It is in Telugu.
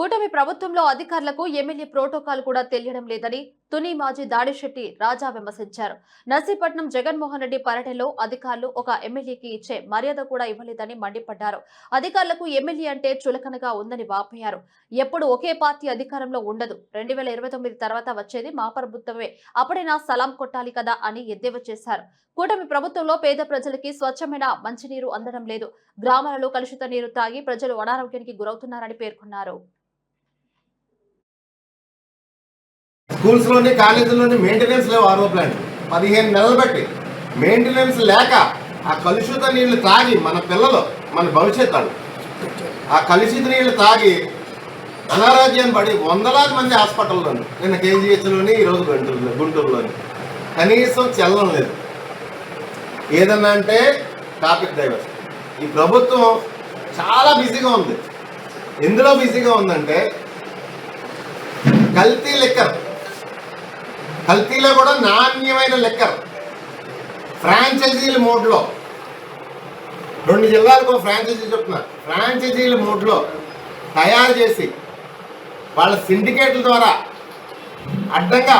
కూటమి ప్రభుత్వంలో అధికారులకు ఎమ్మెల్యే ప్రోటోకాల్ కూడా తెలియడం లేదని తుని మాజీ దాడిశెట్టి రాజా విమర్శించారు. నర్సీపట్నం జగన్మోహన్ రెడ్డి పర్యటనలో అధికారులు ఒక ఎమ్మెల్యేకి ఇచ్చే మర్యాద కూడా ఇవ్వలేదని మండిపడ్డారు. అధికారులకు ఎమ్మెల్యే అంటే చులకనగా ఉందని వాపోయారు. ఎప్పుడు ఒకే పార్టీ అధికారంలో ఉండదు. రెండు వేల ఇరవై తొమ్మిది తర్వాత వచ్చేది మా ప్రభుత్వమే. అప్పుడైనా సలాం కొట్టాలి కదా అని ఎద్దేవా చేశారు. కూటమి ప్రభుత్వంలో పేద ప్రజలకి స్వచ్ఛమైన మంచినీరు అందడం లేదు. గ్రామాలలో కలుషిత నీరు తాగి ప్రజలు అనారోగ్యానికి గురవుతున్నారని పేర్కొన్నారు. స్కూల్స్లోని కాలేజీలోని మెయింటెనెన్స్ లేవు ఆరో ప్లాంట్ పదిహేను నెలలు బట్టి మెయింటెనెన్స్ లేక ఆ కలుషిత నీళ్ళు తాగి మన పిల్లలు మన భవిష్యత్తు ఆ కలుషిత నీళ్ళు తాగి అనారోగ్యం పడి వందలాది మంది హాస్పిటల్లోని నిన్న కేజీహెచ్లోని ఈరోజు గుంటూరులో గుంటూరులోని. కనీసం చెల్లం లేదు. ఏదన్నా అంటే టాపిక్ డైవర్స్ ఈ ప్రభుత్వం చాలా బిజీగా ఉంది. ఎందులో బిజీగా ఉందంటే కల్తీ లెక్కర్. కల్తీలో కూడా నాణ్యమైన లెక్కర్ ఫ్రాంచైజీల మోడ్లో రెండు జిల్లాలకు ఫ్రాంచైజీ చెప్తున్నా ఫ్రాంచైజీల మోడ్లో తయారు చేసి వాళ్ళ సిండికేట్ల ద్వారా అడ్డంగా